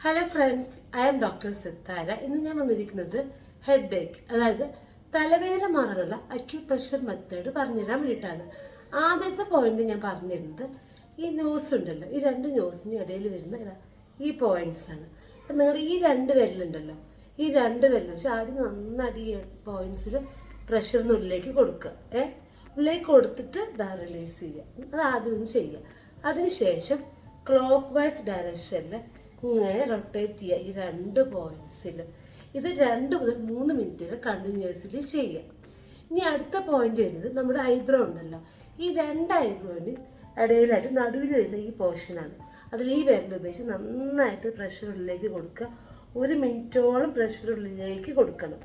Hello friends I am doctor Sithara ഇന്ന് ഞാൻ വന്നിരിക്കുന്നത് ഹെഡ് ഏക്ക് അതായത് തലവേദന മാറാനുള്ള അക്യുപ്രഷർ മെത്തേഡ് പറഞ്ഞുതരാൻ വേണ്ടിയിട്ടാണ്. ആദ്യത്തെ പോയിന്റ് ഞാൻ പറഞ്ഞിരുന്നത് ഈ ന്യൂസ് ഉണ്ടല്ലോ ഈ രണ്ട് ന്യൂസിന് ഇടയിൽ വരുന്ന ഈ പോയിന്റ്സ് ആണ്. അപ്പം നിങ്ങൾ ഈ രണ്ട് വിരലുണ്ടല്ലോ ഈ രണ്ട് വിരലും പക്ഷെ ആദ്യം നന്നായിട്ട് ഈ പോയിന്റ്സിൽ പ്രഷറിന് ഉള്ളിലേക്ക് കൊടുക്കുക ഏ? ഉള്ളിലേക്ക് കൊടുത്തിട്ട് ഇതാ റിലീസ് ചെയ്യുക. അത് ആദ്യം ഒന്ന് ചെയ്യുക. അതിനുശേഷം ക്ലോക്ക് വൈസ് ഡയറക്ഷനിൽ ഇങ്ങനെ റൊട്ടേറ്റ് ചെയ്യുക ഈ രണ്ട് പോയിന്റ്സിലും ഇത് രണ്ട് മുതൽ മൂന്ന് മിനിറ്റ് വരെ കണ്ടിന്യൂസ്ലി ചെയ്യുക ഇനി അടുത്ത പോയിന്റ് വരുന്നത് നമ്മുടെ ഐബ്രോ ഉണ്ടല്ലോ. ഈ രണ്ട് ഐബ്രോയിന് ഇടയിലായിട്ട് നടുവിൽ വരുന്ന ഈ പോർഷനാണ് അതിൽ ഈ വിരൽ ഉപയോഗിച്ച് നന്നായിട്ട് പ്രഷർ ഉള്ളിലേക്ക് കൊടുക്കുക. ഒരു മിനിറ്റോളം പ്രഷർ ഉള്ളിലേക്ക് കൊടുക്കണം.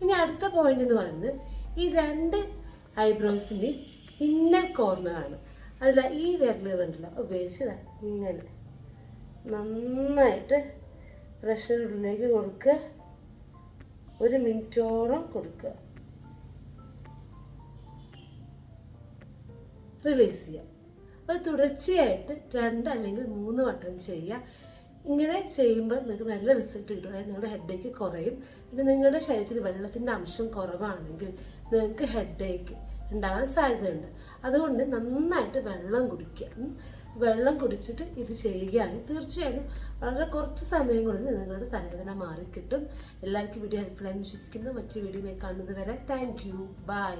ഇനി അടുത്ത പോയിന്റ് എന്ന് പറയുന്നത് ഈ രണ്ട് ഐബ്രോസിന്റെ ഇന്നർ കോർണറാണ് അതിൽ ഈ വിരലുകളുണ്ടല്ലോ ഉപയോഗിച്ച് ഇങ്ങനെ. നന്നായിട്ട് പ്രഷർ ഉള്ളിലേക്ക് കൊടുക്കുക. ഒരു മിനിറ്റോളം കൊടുക്കുക. റിലീസ് ചെയ്യുക. അത് തുടർച്ചയായിട്ട് രണ്ട് അല്ലെങ്കിൽ മൂന്ന് വട്ടം ചെയ്യുക. ഇങ്ങനെ ചെയ്യുമ്പോൾ നിങ്ങൾക്ക് നല്ല റിസൾട്ട് കിട്ടും. അതായത് നിങ്ങളുടെ ഹെഡേക്ക് കുറയും. പിന്നെ നിങ്ങളുടെ ശരീരത്തിൽ വെള്ളത്തിന്റെ അംശം കുറവാണെങ്കിൽ നിങ്ങൾക്ക് ഹെഡേക്ക് ഉണ്ടാകാൻ സാധ്യതയുണ്ട്. അതുകൊണ്ട് നന്നായിട്ട് വെള്ളം കുടിക്കുക. വെള്ളം കുടിച്ചിട്ട് ഇത് ചെയ്യുകയാണെങ്കിൽ തീർച്ചയായും വളരെ കുറച്ച് സമയം കൊണ്ട് നിങ്ങളുടെ തലവേദന മാറിക്കിട്ടും. എല്ലാവർക്കും വീഡിയോ ഹെൽപ്ഫുള്ളായി വിശ്വസിക്കുന്നു. മറ്റു വീഡിയോ കാണുന്നത് വരെ താങ്ക് യു ബൈ